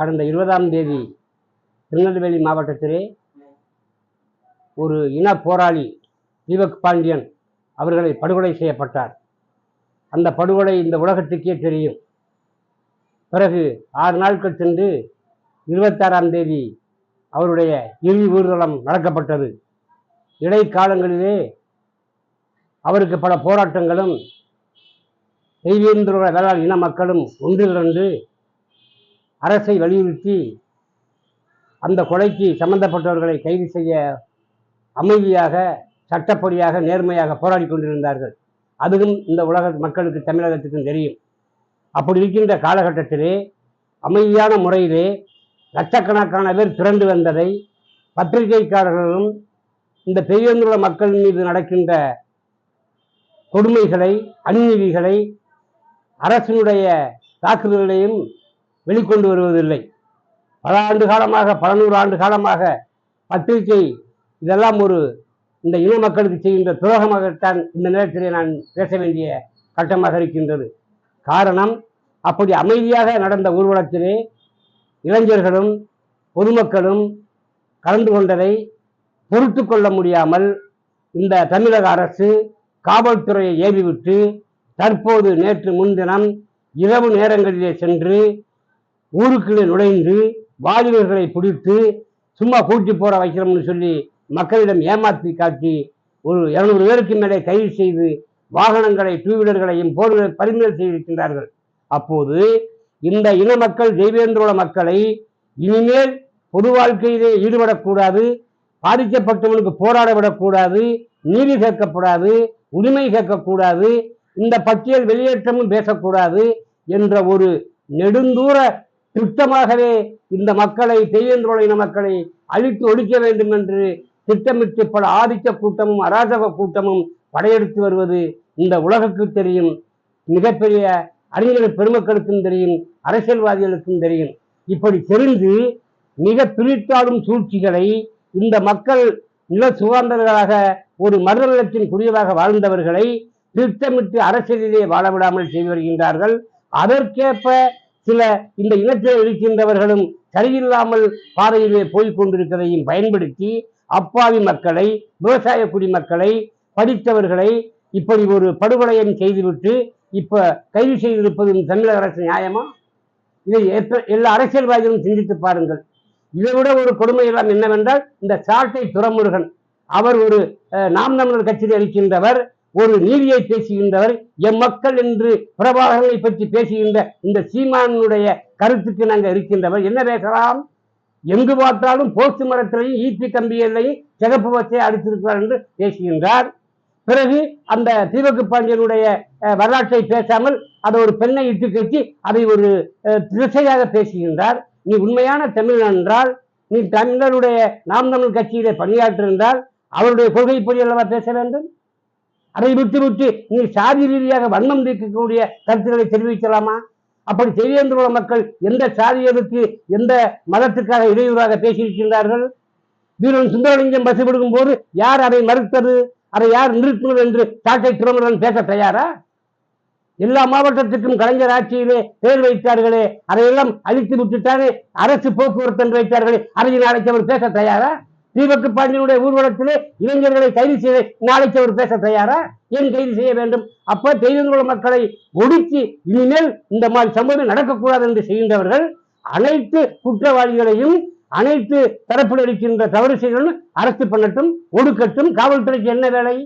கடந்த இருபதாம் தேதி திருநெல்வேலி மாவட்டத்திலே ஒரு இன போராளி தீபக் பாண்டியன் அவர்களை படுகொலை செய்யப்பட்டார். அந்த படுகொலை இந்த உலகத்துக்கே தெரியும். பிறகு ஆறு நாட்கள் சென்று இருபத்தாறாம் தேதி அவருடைய இறுதி ஊர்வலம் நடக்கப்பட்டது. இடைக்காலங்களிலே அவருக்கு பல போராட்டங்களும் தெய்வேந்திர வேளாண் இன மக்களும் ஒன்றிலிருந்து அரசை வலியுறுத்தி அந்த கொலைக்கு சம்பந்தப்பட்டவர்களை கைது செய்ய அமைதியாக சட்டப்படியாக நேர்மையாக போராடி கொண்டிருந்தார்கள். அதுவும் இந்த உலக மக்களுக்கு தமிழகத்துக்கும் தெரியும். அப்படி இருக்கின்ற காலகட்டத்திலே அமைதியான முறையிலே லட்சக்கணக்கான பேர் திரண்டு வந்ததை பத்திரிகைக்காரர்களும் இந்த பெரியந்துள்ள மக்கள் மீது நடக்கின்ற கொடுமைகளை அநீதிகளை அரசினுடைய தாக்குதல்களையும் வெளிக்கொண்டு வருவதில்லை. பல ஆண்டு காலமாக பல நூறு ஆண்டு காலமாக பத்திரிகை இதெல்லாம் ஒரு இந்த இன மக்களுக்கு செய்கின்ற துரோகமாகத்தான் இந்த நேரத்திலே நான் பேச வேண்டிய கட்டமாக இருக்கின்றது. காரணம் அப்படி அமைதியாக நடந்த ஊர்வலத்திலே இளைஞர்களும் பொதுமக்களும் கலந்து கொண்டதை பொறுத்து கொள்ள முடியாமல் இந்த தமிழக அரசு காவல்துறையை ஏவிவிட்டு தற்போது நேற்று முன்தினம் இரவு நேரங்களிலே சென்று ஊருக்குள்ளே நுழைந்து வாலிபர்களை பிடித்து சும்மா கூட்டி போற வைக்கிறோம்னு சொல்லி மக்களிடம் ஏமாற்றி காட்டி ஒரு இருநூறு பேருக்கு மேலே கைது செய்து வாகனங்களை டூ வீலர்களையும் போர்களை பறிமுதல் செய்திருக்கின்றார்கள். அப்போது இந்த இன மக்கள் தெய்வேந்திரோட மக்களை இனிமேல் பொது வாழ்க்கையிலே ஈடுபடக்கூடாது பாதிக்கப்பட்டவனுக்கு போராட விடக்கூடாது நீதி கேட்கக்கூடாது உரிமை கேட்கக்கூடாது இந்த பட்டியல் வெளியேற்றமும் பேசக்கூடாது என்ற ஒரு நெடுந்தூர திட்டமாகவே இந்த மக்களை தெய்வேந்திரோட மக்களை அழித்து ஒழிக்க வேண்டும் என்று திட்டமிட்டு பல ஆதிக்க கூட்டமும் அராஜக கூட்டமும் படையெடுத்து வருவது இந்த உலகுக்கு தெரியும். மிகப்பெரிய அறிஞர் பெருமக்களுக்கும் தெரியும் அரசியல்வாதிகளுக்கும் தெரியும். இப்படி தெரிந்து மிக பிரித்தாடும் சூழ்ச்சிகளை இந்த மக்கள் நில சுகாந்தர்களாக ஒரு மறுநலத்தின் குடியதாக வாழ்ந்தவர்களை திட்டமிட்டு அரசியலிலே வாழ விடாமல் செய்து வருகின்றார்கள். அதற்கேற்ப சில இந்த இனத்தில் இருக்கின்றவர்களும் சரியில்லாமல் பாதையிலே போய்க் கொண்டிருக்கிறதையும் பயன்படுத்தி அப்பாவி மக்களை விவசாய குடிமக்களை படித்தவர்களை இப்படி ஒரு படுகொலையும் செய்துவிட்டு இப்ப கைது செய்திருப்பதும் தமிழக அரசு நியாயமா? இதை எப்ப- எல்லா அரசியல்வாதிகளும் சிந்தித்து பாருங்கள். இதை விட ஒரு கொடுமை எல்லாம் என்னவென்றால் இந்த சாட்டை துறமுருகன் அவர் ஒரு நாம் தமிழர் கட்சியில் இருக்கின்றவர் ஒரு நீதியை பேசுகின்றவர் எம் மக்கள் என்று பிரபாகரனை பற்றி பேசுகின்ற இந்த சீமானுடைய கருத்துக்கு நாங்கள் இருக்கின்றவர். என்ன பேசலாம்? எங்கு பார்த்தாலும் போஸ்ட் மரத்திலையும் ஈட்டி கம்பிகளையும் சிகப்பு வச்சை அடித்திருக்கிறார் என்று பேசுகின்றார். பிறகு அந்த தீபக்கு பாண்டியனுடைய அஹ், வரலாற்றை பேசாமல் அதை ஒரு பெண்ணை இட்டு கட்டி அதை ஒரு அஹ், திசையாக பேசுகின்றார். நீ உண்மையான தமிழன் என்றால் நீ தமிழருடைய நாம் தமிழ் கட்சியிலே பணியாற்றிருந்தால் அவருடைய கொள்கைப்படி அல்லவா பேச வேண்டும்? அதை விட்டுவிட்டு விட்டு நீ சாதி ரீதியாக வன்மம் தீர்க்கக்கூடிய கருத்துக்களை தெரிவிக்கலாமா? அப்படி செய்தியந்துள்ள மக்கள் எந்த சாதியருக்கு எந்த மதத்துக்காக இடையூறாக பேசியிருக்கின்றார்கள்? வீரன் சுந்தரலிங்கம் பஸ் விடுக்கும் போது யார் அதை மறுத்தது? அதை யார் நிறுத்தினது என்று சாட்டை திருமணம் பேச தயாரா? எல்லா மாவட்டத்திற்கும் கலைஞர் ஆட்சியிலே பேர் வைத்தார்களே அதையெல்லாம் அழித்து விட்டுத்தானே அரசு போக்குவரத்து என்று வைத்தார்களே அதை நாளைக்கு அவர் பேச தயாரா? தீபக்கு பாண்டியனுடைய ஊர்வலத்திலே இளைஞர்களை கைது செய்ய நாளைக்கு அவர் பேச தயாரா? ஏன் கைது செய்ய வேண்டும்? அப்ப தெய்வங்குள மக்களை ஒடுக்கி இனிமேல் இந்த மாதிரி சம்பவம் நடக்கக்கூடாது என்று செய்கின்றவர்கள் அனைத்து குற்றவாளிகளையும் அனைத்து தரப்பில் இருக்கின்ற தவறு செய்தவர்களும் அரசு பண்ணட்டும் ஒடுக்கட்டும். காவல்துறைக்கு என்ன வேலை?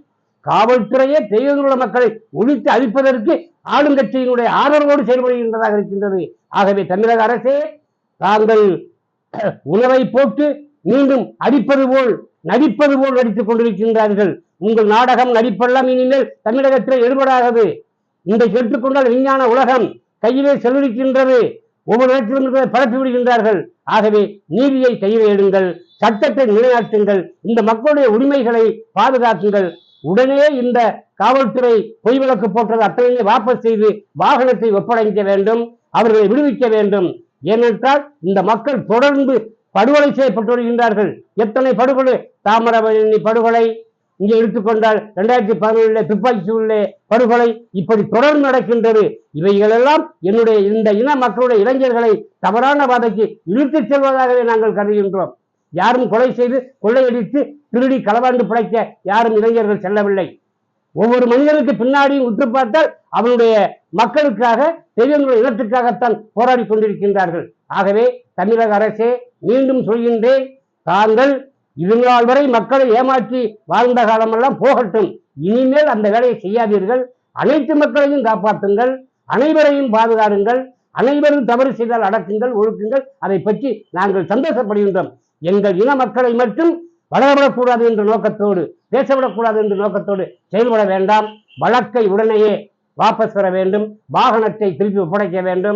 காவல்துறையே தெய்வங்குள மக்களை ஒழித்து அழிப்பதற்கு ஆளுங்கட்சியினுடைய ஆதரவோடு செயல்படுகின்றதாக இருக்கின்றது. ஆகவே தமிழக அரசே தாங்கள் உணவை போட்டு மீண்டும் அடிப்பது போல் நடிப்பது போல் நடித்துக் கொண்டிருக்கின்றார்கள். உங்கள் நாடகம் நடிப்பெல்லாம் இனிமேல் தமிழகத்தில் எடுபடாதது. இன்றைக்கு கேட்டுக்கொண்டால் விஞ்ஞான உலகம் கையிலே செலவழிக்கின்றது ஒவ்வொரு இடத்திலும் பரப்பி விடுகின்றார்கள். ஆகவே நீதியை கையில் எடுங்கள் சட்டத்தை நிலைநாட்டுங்கள் இந்த மக்களுடைய உரிமைகளை பாதுகாக்குங்கள். உடனே இந்த காவல்துறை பொய் விளக்கு போட்டது அத்தனையே வாபஸ் செய்து வாகனத்தை ஒப்படைக்க வேண்டும் அவர்களை விடுவிக்க வேண்டும். ஏனென்றால் இந்த மக்கள் தொடர்ந்து படுகொலை செய்யப்பட்டு வருகின்றார்கள் எத்தனை படுகொலை? தாமிரபரணி படுகொலை. இங்கே எடுத்துக்கொண்டால் ரெண்டாயிரத்தி பதினொன்றிலே துப்பாக்கி சூழலே படுகொலை. இப்படி தொடர்ந்து நடக்கின்றது. இவைகளெல்லாம் என்னுடைய இந்த இன மக்களுடைய இளைஞர்களை தவறான பாதைக்கு இழுத்துச் செல்வதாகவே நாங்கள் கருதுகின்றோம். யாரும் கொலை செய்து கொள்ளையடித்து திருடி களவாண்டு பிழைக்க யாரும் இளைஞர்கள் செல்லவில்லை. ஒவ்வொரு மனிதனுக்கு பின்னாடியும் உற்று பார்த்தால் அவனுடைய மக்களுக்காக பெரியவர்கள் இனத்துக்காகத்தான் போராடி கொண்டிருக்கின்றார்கள். ஆகவே தமிழக அரசே மீண்டும் சொல்கின்றேன் தாங்கள் இது நாள் வரை மக்களை ஏமாற்றி வாழ்ந்த காலமெல்லாம் போகட்டும். இனிமேல் அந்த வேலையை செய்யாதீர்கள். அனைத்து மக்களையும் காப்பாற்றுங்கள். அனைவரையும் பாதுகாடுங்கள் அனைவரும் தவறு செய்தால் அடக்குங்கள் ஒழுக்குங்கள். அதை பற்றி நாங்கள் சந்தோஷப்படுகின்றோம். எங்கள் இன மக்களை மட்டும் வளரவிடக்கூடாது என்ற நோக்கத்தோடு பேசவிடக்கூடாது என்ற நோக்கத்தோடு செயல்பட வேண்டாம். வழக்கை உடனேயே வாபஸ் பெற வேண்டும். வாகனத்தை திருப்பி ஒப்படைக்க வேண்டும்.